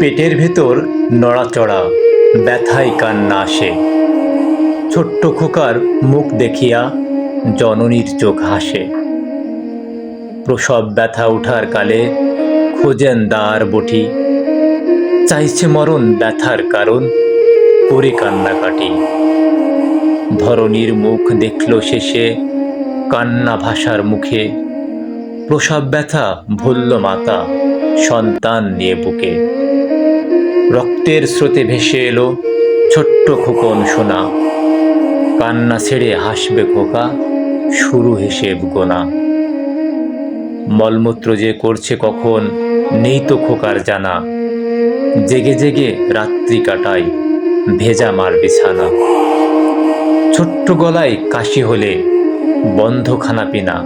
পেটের ভেতর নড়াচড়া, ব্যথায় কান্না আসে। ছোট্ট খোকার মুখ দেখিয়া জননীর চোখ হাসে। প্রসব ব্যথা উঠার কালে খোঁজেন দাঁড় বটি। চাইছে মরণ ব্যথার কারণ করে কান্নাকাটি। ধরনীর মুখ দেখল শেষে কান্না ভাষার মুখে। প্রসব ব্যথা ভুলল মাতা, সন্তান নিয়ে বুকে। রক্তের স্রোতে ভেসে এলো ছোট্ট খোকন সোনা। কান্না ছেড়ে হাসবে খোকা শুরু হিসেব গোনা মলমূত্র যে করছে কখন, নেই তো খোকার জানা। জেগে জেগে রাত্রি কাটাই ভেজা মার বিছানা। ছোট্ট গলায় কাশি হলে বন্ধ খানা পিনা।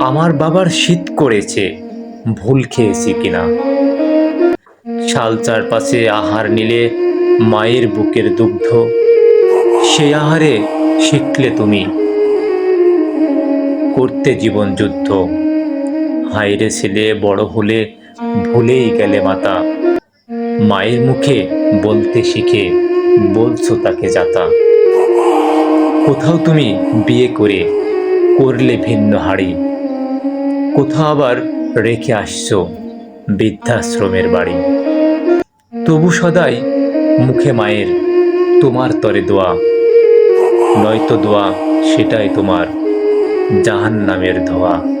আমার বাবার শীত করেছে, ভুল খেয়েছি কিনা। শাল চারপাশে আহার নিলে মায়ের বুকের দুগ্ধ। সেই আহারে শিখলে তুমি। করতে জীবন যুদ্ধ। হাইরে ছেলে বড় হলে ভুলেই গেলে মাতা। মায়ের মুখে বলতে শিখে, বলছো তাকে যাতা। কোথাও তুমি বিয়ে করে করলে ভিন্ন হাড়ি। কোথাও আবার রেখে আসছো বৃদ্ধাশ্রমের বাড়ি। তবু সদাই মুখে মায়ের তোমার তরে দোয়া। নয়তো দোয়া সেটাই তোমার জাহান নামের ধোয়া।